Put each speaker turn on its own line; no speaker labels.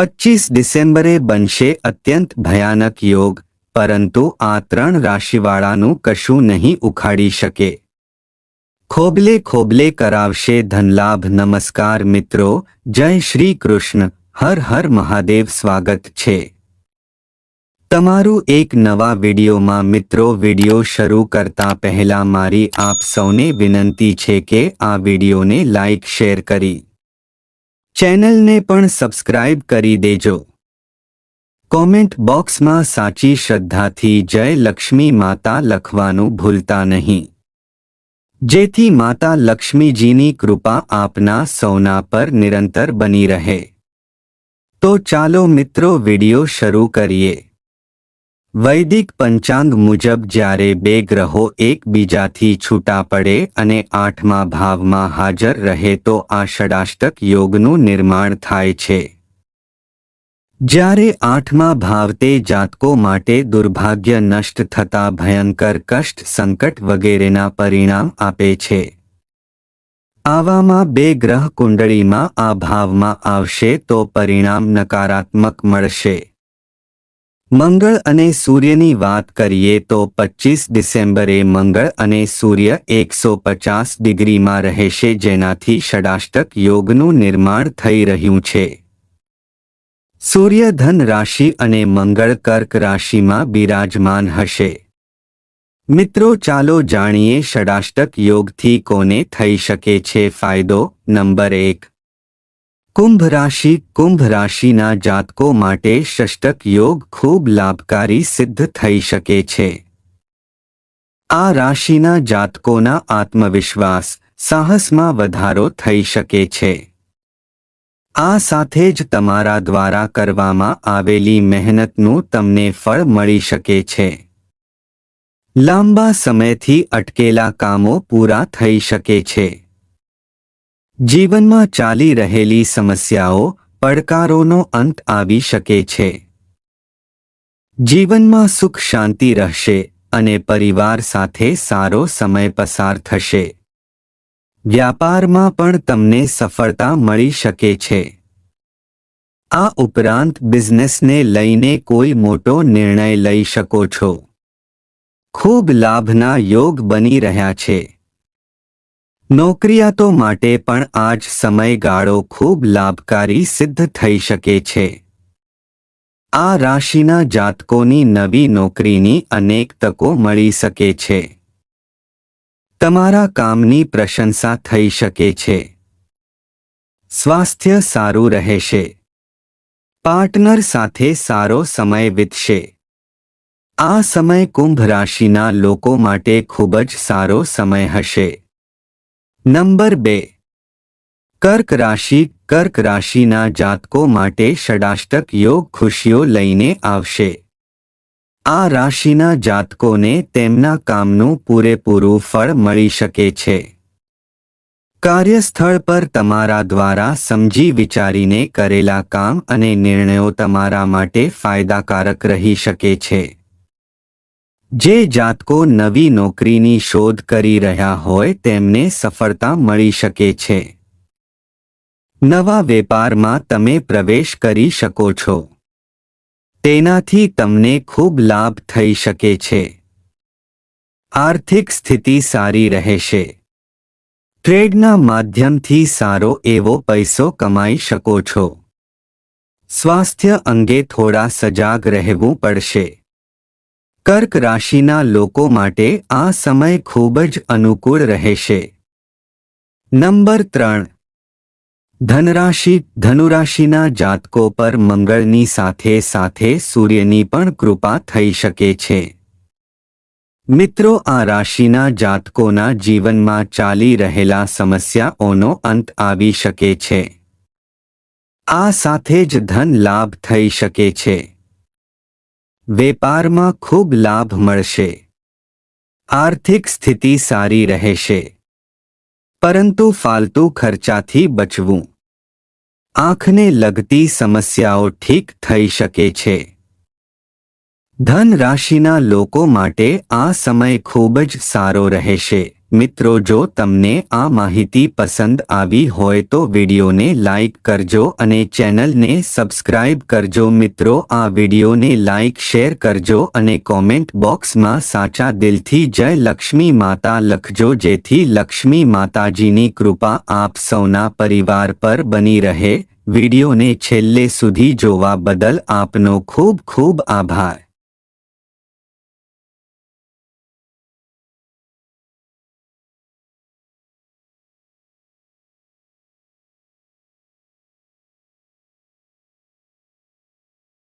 પચીસ ડિસેમ્બરે બનશે અત્યંત ભયાનક યોગ, પરંતુ આ ત્રણ રાશિવાળાનું કશું નહીં ઉખાડી શકે. ખોબલે ખોબલે કરાવશે ધનલાભ. નમસ્કાર મિત્રો, જય શ્રી કૃષ્ણ. હર હર મહાદેવ, સ્વાગત છે. તમારું એક નવા વિડીયોમાં મિત્રો, વીડિયો શરૂ કરતા પહેલા મારી આપ સૌને વિનંતી છે કે આ વિડીયોને લાઇક શેર કરી ચેનલને પણ સબસ્ક્રાઇબ કરી દેજો. કોમેન્ટ બોક્સમાં સાચી શ્રદ્ધાથી જય લક્ષ્મી માતા લખવાનું ભૂલતા નહીં. જેથી માતા લક્ષ્મીજીની કૃપા આપના સૌના પર નિરંતર બની રહે. તો ચાલો મિત્રો વિડિયો શરૂ કરીએ. વૈદિક પંચાંગ મુજબ જ્યારે બે ગ્રહો એકબીજાથી છૂટા પડે અને આઠમા ભાવમાં હાજર રહે તો આ ષડાષ્ટક યોગનું નિર્માણ થાય છે. જ્યારે આઠમા ભાવ તે જાતકો માટે દુર્ભાગ્ય નષ્ટ થતા ભયંકર કષ્ટ સંકટ વગેરેના પરિણામ આપે છે. આવામાં બે ગ્રહ કુંડળીમાં આ ભાવમાં આવશે તો પરિણામ નકારાત્મક મળશે. મંગળ અને સૂર્યની વાત કરીએ તો પચીસ ડિસેમ્બરે મંગળ અને સૂર્ય એકસો પચાસ ડિગ્રીમાં રહેશે જેનાથી ષડાષ્ટક યોગનું નિર્માણ થઈ રહ્યું છે. સૂર્ય ધન રાશિ અને મંગળ કર્ક રાશિમાં બિરાજમાન હશે. મિત્રો ચાલો જાણીએ ષડાષ્ટક યોગથી કોને થઈ શકે છે ફાયદો? નંબર એક કુંભ રાશિ કુંભ રાશિના જાતકો માટે ષષ્ટક યોગ ખૂબ લાભકારી સિદ્ધ થઈ શકે છે. આ રાશિના જાતકોના આત્મવિશ્વાસ સાહસમાં વધારો થઈ શકે છે. આ સાથે જ તમારા દ્વારા કરવામાં આવેલી મહેનતનું તમને ફળ મળી શકે છે. લાંબા સમયથી અટકેલા કામો પૂરા થઈ શકે છે. જીવનમાં ચાલી રહેલી સમસ્યાઓ પડકારોનો અંત આવી શકે છે. જીવનમાં સુખ શાંતિ રહેશે અને પરિવાર સાથે સારો સમય પસાર થશે. વ્યાપારમાં પણ તમને સફળતા મળી શકે છે. આ ઉપરાંત બિઝનેસને લઈને કોઈ મોટો નિર્ણય લઈ શકો છો. ખૂબ લાભના યોગ બની રહ્યા છે. નોકરિયાતો માટે પણ આજ સમયગાળો ખૂબ લાભકારી સિદ્ધ થઈ શકે છે. આ રાશિના જાતકોની નવી નોકરીની અનેક તકો મળી શકે છે. તમારા કામની પ્રશંસા થઈ શકે છે. સ્વાસ્થ્ય સારું રહેશે. પાર્ટનર સાથે સારો સમય વીતશે. આ સમય કુંભ રાશિના લોકો માટે ખૂબ જ સારો સમય હશે. નંબર બે. કર્ક રાશિ કર્ક રાશિના જાતકો માટે ષડાષ્ટક યોગ ખુશીઓ લઈને આવશે. આ રાશિના જાતકોને તેમના કામનું પૂરેપૂરું ફળ મળી શકે છે. કાર્યસ્થળ પર તમારા દ્વારા સમજી વિચારીને કરેલા કામ અને નિર્ણયો તમારા માટે ફાયદાકારક રહી શકે છે. જે જાતકો નવી નોકરીની શોધ કરી રહ્યા હોય તેમને સફળતા મળી શકે છે. નવા વેપારમાં તમે પ્રવેશ કરી શકો છો. તેનાથી તમને ખૂબ લાભ થઈ શકે છે. આર્થિક સ્થિતિ સારી રહેશે. ટ્રેડના માધ્યમથી સારો એવો પૈસો કમાઈ શકો છો. સ્વાસ્થ્ય અંગે થોડા સજાગ રહેવું પડશે. કર્ક રાશિના લોકો માટે આ સમય ખૂબ જ અનુકૂળ રહેશે. નંબર ત્રણ. ધનરાશિ, ધનુરાશિના જાતકો પર મંગળની સાથે સાથે સૂર્યની પણ કૃપા થઈ શકે છે. મિત્રો, આ રાશિના જાતકોના જીવનમાં ચાલી રહેલા સમસ્યાઓનો અંત આવી શકે છે. આ સાથે જ ધન લાભ થઈ શકે છે. વેપારમાં ખૂબ લાભ મળશે. આર્થિક સ્થિતિ સારી રહેશે. પરંતુ ફાલતુ ખર્ચાથી બચવું. આંખને લગતી સમસ્યાઓ ઠીક થઈ શકે છે. ધન રાશિના લોકો માટે આ સમય ખૂબ જ સારો રહેશે. મિત્રો, જો તમને આ માહિતી પસંદ આવી હોય તો વિડીયોને લાઇક કરજો અને ચેનલને સબસ્ક્રાઇબ કરજો. મિત્રો, આ વિડીયોને લાઇક શેર કરજો અને કોમેન્ટ બોક્સમાં સાચા દિલથી જય લક્ષ્મી માતા લખજો, જેથી લક્ષ્મી માતાજીની કૃપા આપ સૌના પરિવાર પર બની રહે. વિડીયોને છેલ્લે સુધી જોવા બદલ આપનો ખૂબ ખૂબ આભાર.